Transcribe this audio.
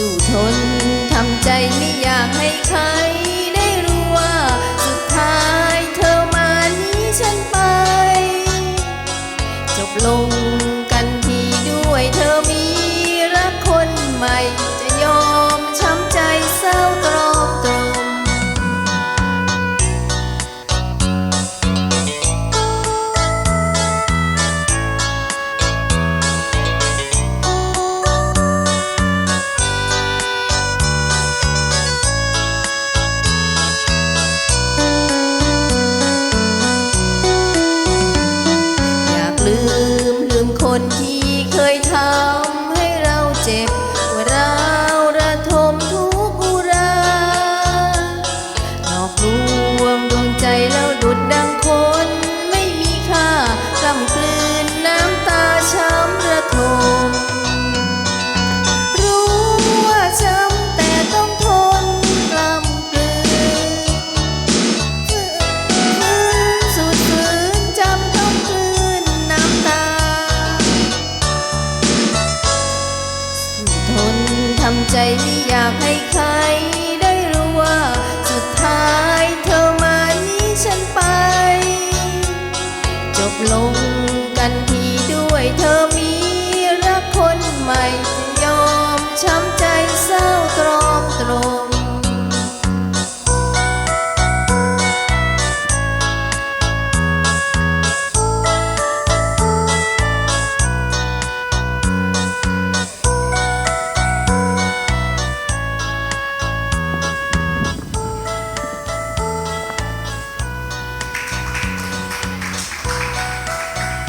สู้ทนทำใจไม่อยากให้ใครได้รู้ว่า สุดท้ายเธอมานี้ฉันไป จบลงกันทีด้วยเธอ 层 ใจไม่อยากให้ใครได้รู้ว่า สุดท้ายเธอมานี้ฉันไป จบลง